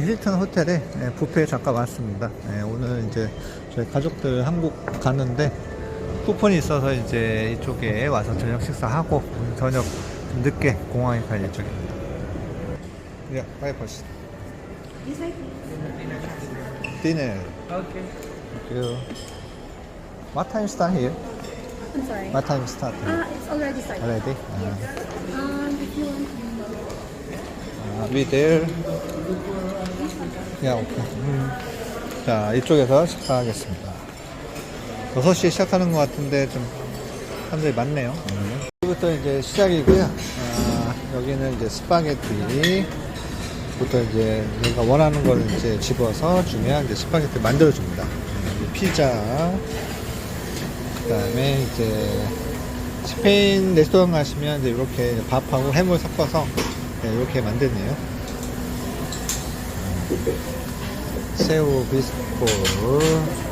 여기 힐튼 호텔에 예, 뷔페에 잠깐 왔습니다. 예, 오늘 이제 저희 가족들 한국 가는데 쿠폰이 있어서 이제 이쪽에 와서 저녁 식사하고 저녁 좀 늦게 공항에 갈 예정입니다. 야, 빨리 보시다. Dinner. Okay. Thank you. What time start here? I'm sorry. What time start here? Uh, it's already started. Already? Uh, Um, if you want uh, we there? 야, 오케이. 음. 자, 이쪽에서 식사하겠습니다. 6시에 시작하는 것 같은데 좀 사람들이 많네요. 음. 여기부터 이제 시작이고요. 아, 여기는 이제 스파게티. 부터 이제 내가 원하는 걸 이제 집어서 주면 이제 스파게티 만들어 줍니다. 음, 피자. 그 다음에 이제 스페인 레스토랑 가시면 이제 이렇게 밥하고 해물 섞어서 네, 이렇게 만드네요. 새우, 비스콜,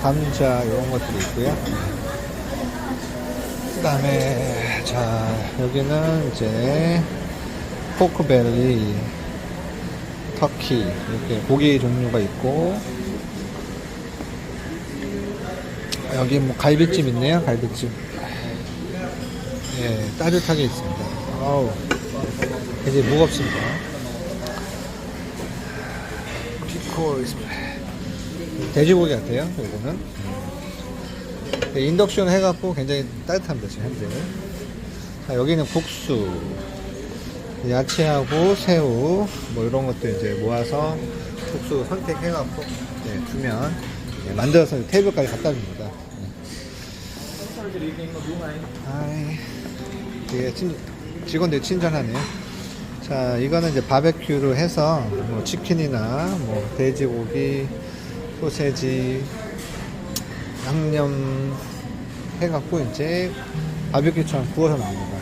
감자 이런 것들이 있고요. 그 다음에 자 여기는 이제 포크벨리, 터키 이렇게 고기 종류가 있고 여기 뭐 갈비찜 있네요 갈비찜. 예 따뜻하게 있습니다. 아우 이제 무겁습니다 피콜 돼지고기 같아요 이거는. 네, 인덕션 해갖고 굉장히 따뜻합니다 지금 현재. 자, 여기는 국수 야채하고 새우 뭐 이런 것도 이제 모아서 국수 선택해갖고 네, 주면 네, 만들어서 테이블까지 갖다 줍니다. 아이, 되게 친, 직원들 친절하네요. 자, 이거는 이제 바베큐로 해서 뭐 치킨이나 뭐 돼지고기, 소세지, 양념 해갖고 이제 바베큐처럼 구워서 나옵니다.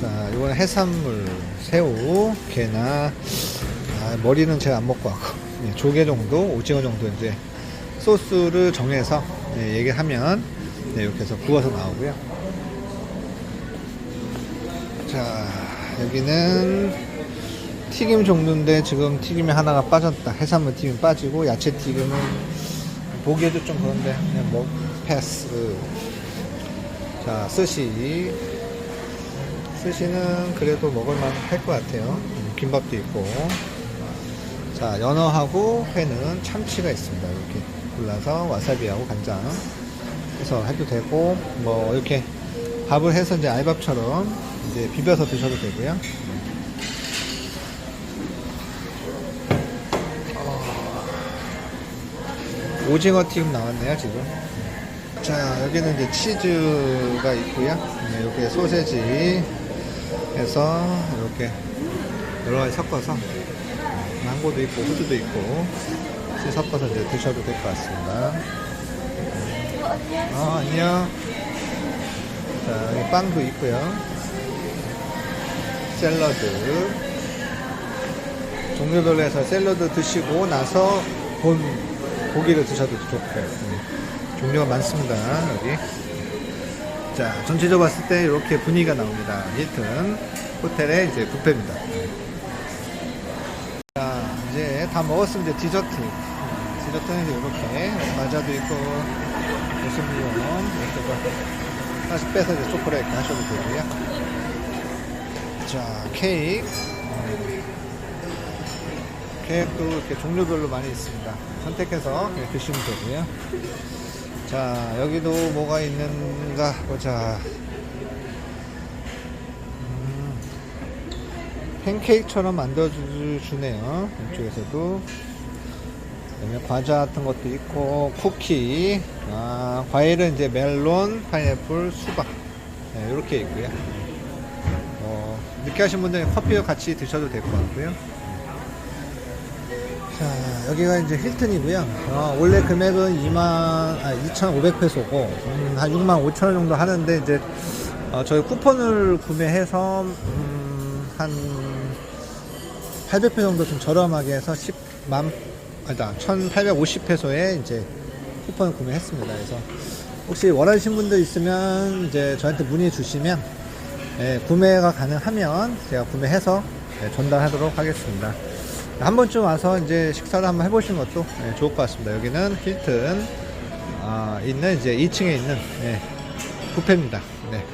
자, 이거는 해산물, 새우, 게나, 아, 머리는 제가 안 먹고 왔고, 예, 조개 정도, 오징어 정도 이제 소스를 정해서 예, 얘기하면 네, 이렇게 해서 구워서 나오고요. 자, 여기는 튀김 종류인데 지금 튀김이 하나가 빠졌다. 해산물 튀김 빠지고 야채 튀김은 보기에도 좀 그런데 그냥 뭐 패스. 자, 스시. 스시는 그래도 먹을만 할 것 같아요. 음, 김밥도 있고. 자, 연어하고 회는 참치가 있습니다. 이렇게 골라서 와사비하고 간장 해서 해도 되고, 뭐, 이렇게 밥을 해서 이제 알밥처럼 이제 비벼서 드셔도 되고요. 어, 오징어 튀김 나왔네요, 지금. 자, 여기는 이제 치즈가 있고요. 네, 이렇게 소세지 해서 이렇게 여러 가지 섞어서 망고도 있고 호두도 있고 섞어서 이제 드셔도 될 것 같습니다. 어, 안녕. 자, 빵도 있고요. 샐러드. 종류별로 해서 샐러드 드시고 나서 본 고기를 드셔도 좋고요. 음, 종류가 많습니다. 여기. 자, 전체적으로 봤을 때 이렇게 분위기가 나옵니다. 힐튼 호텔의 이제 뷔페입니다. 자, 이제 다 이제 디저트. 음, 디저트는 이렇게 과자도 있고 무슨 물론 이렇게 하나씩 빼서 이제 초콜릿 하셔도 되고요. 자, 케이크. 음, 케이크도 이렇게 종류별로 많이 있습니다. 선택해서 드시면 되고요. 자, 여기도 뭐가 있는가 보자. 음, 팬케이크처럼 만들어주네요. 이쪽에서도. 과자 같은 것도 있고, 쿠키, 아, 과일은 이제 멜론, 파인애플, 수박. 네, 이렇게 있고요. 어, 늦게 하신 분들은 커피와 같이 드셔도 될 것 같고요. 자, 여기가 이제 힐튼이고요. 어, 원래 금액은 2만, 아, 2,500페소고, 음, 한 6만 5천 원 정도 하는데, 이제, 어, 저희 쿠폰을 구매해서, 음, 한 800페 정도 좀 저렴하게 해서 10만, 아니다, 1,850페소에 이제 쿠폰을 구매했습니다. 그래서, 혹시 원하시는 분들 있으면, 이제 저한테 문의 주시면, 예, 구매가 가능하면 제가 구매해서 예, 전달하도록 하겠습니다. 한 번쯤 와서 이제 식사를 한번 해보시는 것도 예, 좋을 것 같습니다. 여기는 힐튼 아, 있는 이제 2층에 있는 예, 뷔페입니다. 네.